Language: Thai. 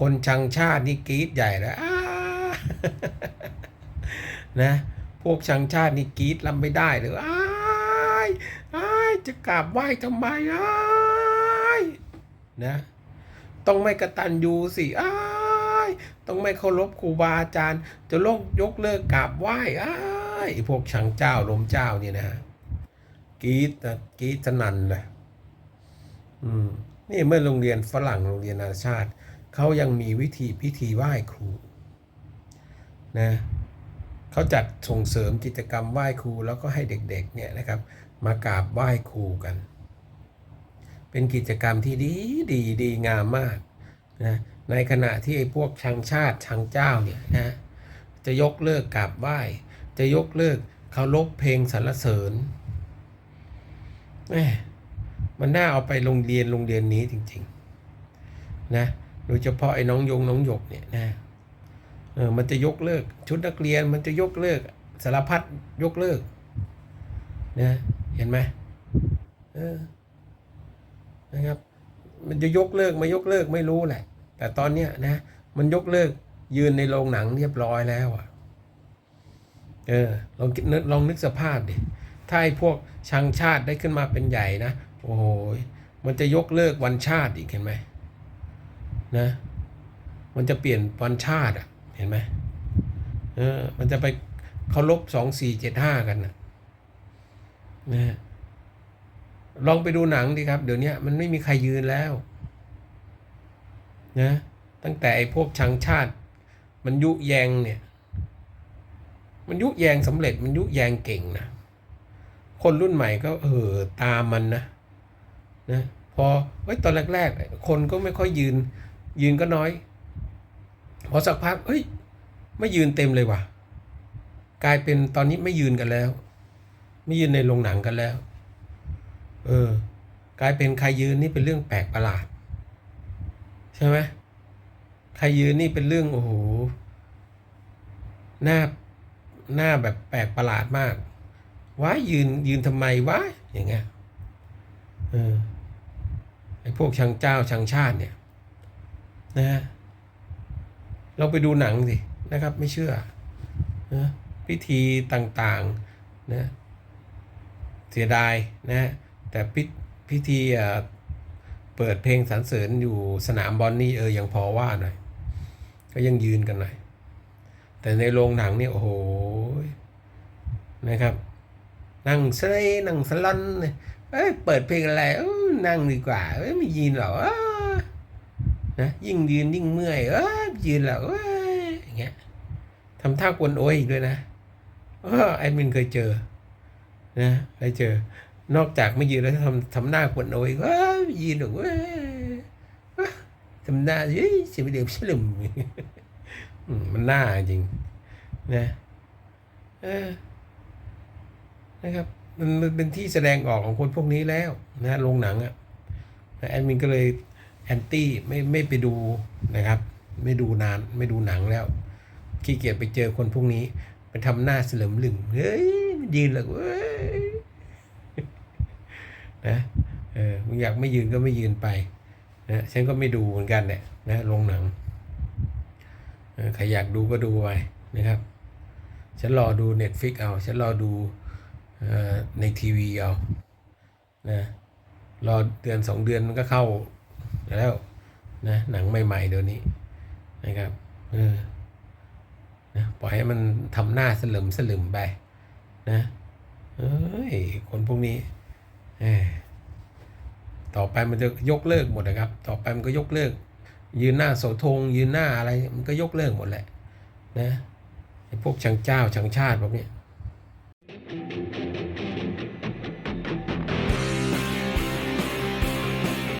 คนชังชาตินี่กรี๊ดใหญ่เลยอ้านะพวกชังชาตินี่กรี๊ดลำไม่ได้เลยอ้ายอ้ายจะกราบไหว้ทำไมอ้ายนะ ต้องไม่กระตันยูสิอ้ายต้องไม่เคารพครูบาอาจารย์ จะลกยกเลิกกราบไหว้อ้ายไอ้พวกชังเจ้าลมเจ้านี่นะกรี๊ดนะกรี๊ดสนั่นเลยอืมนี่เมื่อโรงเรียนฝรั่งโรงเรียนนานาชาติ เขายังมีวิธีพิธีไหว้ครูนะเขาจัดส่งเสริมกิจกรรมไหว้ครูแล้วก็ให้เด็กๆเนี่ยนะครับ มากราบไหว้ครูกัน เป็นกิจกรรมที่ดีดีดีงามมากนะในขณะที่ไอ้พวกชังชาติชังเจ้าเนี่ยนะจะยกเลิกกราบไหว้ จะยกเลิกเคารพเพลงสรรเสริญแหมมันน่าเอาไปโรงเรียนโรงเรียนนี้จริง ๆ นะ โดยเฉพาะไอ้น้องยงน้องหยกเนี่ยนะเออมันจะยกเลิก ชุดนักเรียนมันจะยกเลิกสารพัดยกเลิกนะเห็นไหมเออนะครับ มันจะยกเลิกไม่ยกเลิกไม่รู้แหละ แต่ตอนเนี้ยนะ มันยกเลิกยืนในโรงหนังเรียบร้อยแล้วอะเออลองคิดนึกลองนึกสภาพดิถ้าไอ้พวกชังชาติได้ขึ้นมาเป็นใหญ่นะ โอ้โหมันจะยกเลิกวันชาติอีกเห็นไหม นะ มันจะเปลี่ยนวันชาติอะ เห็นไหมเออ มันจะไปเคารพสองสี่เจ็ดห้ากันนะนะลองไปดูหนังดิครับ เดี๋ยวนี้มันไม่มีใครยืนแล้ว นะ ตั้งแต่ไอ้พวกชังชาติ มันยุแยงเนี่ย มันยุแยงสำเร็จมันยุแยงเก่งนะคนรุ่นใหม่ก็เออตามมันนะนะพอเฮ้ตอนแรก ๆ คนก็ไม่ค่อยยืน ยืนก็น้อย พอสักพักเฮ้ย ไม่ยืนเต็มเลยว่ะ กลายเป็นตอนนี้ไม่ยืนกันแล้ว ไม่ยืนในโรงหนังกันแล้ว เออ กลายเป็นใครยืนนี่เป็นเรื่องแปลกประหลาด ใช่ไหมใครยืนนี่เป็นเรื่องโอ้โหหน้าหน้าแบบแปลกประหลาดมากว้ายืนยืนทำไมวะอย่างเงี้ยเออไอ้พวกชังเจ้าชังชาติเนี่ย นะฮะเราไปดูหนังสินะครับ ไม่เชื่อนะพิธีต่างๆนะเสียดายนะแต่พิพิธีเปิดเพลงสรรเสริญอยู่สนามบอลนี่เออยังพอว่าหน่อยก็ยังยืนกันหน่อยแต่ในโรงหนังเนี่ยโอ้โหนะครับ นั่งเซยนั่งสลันเนี่ยเอ้ยเปิดเพลงอะไรนั่งดีกว่าเอ้ยไม่ยืนหรอ นะยิ่งยืนยิ่งเมื่อยเอ้ยยืนแล้วเอ้ยอย่างเงี้ยทำท่ากวนโอยอีกด้วยนะเออไอ้มินเคยเจอ นะเคยเจอ นอกจากไม่ยืนแล้วทำทำหน้ากวนโอยเอ้ยไม่ยืนหรอเว้ยเอ้ยทำหน้าเฮ้ยเสียไปเดียวฉลุมอืมมันหน้าจริง นะเออนะครับมันเป็นที่แสดงออกของคนพวกนี้แล้ว นะโรงหนังอะ่ะแอดมินก็เลย แอนตี้ไม่ไม่ไปดูนะครับ ไม่ดูนานไม่ดูหนังแล้วขี้เกียจไปเจอคนพวกนี้ไปทำหน้าเสลิมหลึงเฮ้ยมันยืนหรอกเว้ยนะเออมึงอยากไม่ยืนก็ไม่ยืนไปนะฉันก็ไม่ดูเหมือนกันเนี่ยนะโรงหนังใครอยากดูก็ดูไปนะครับ ฉันรอดู Netflix เอา ฉันรอดูอในทีวีเอานะรอเดือนสองเดือนมันก็เข้า แล้วนะหนังใหม่ๆเดี๋ยวนี้นะครับเออนะปล่อยให้มันทำหน้าสลึมสลึมไปนะเอ้ยคนพวกนี้เอ้ยต่อไปมันจะยกเลิกหมดนะครับ ต่อไปมันก็ยกเลิก ยืนหน้าโสธงยืนหน้าอะไรมันก็ยกเลิกหมดแหละนะพวกชังเจ้าชังชาติพวกเนี้ย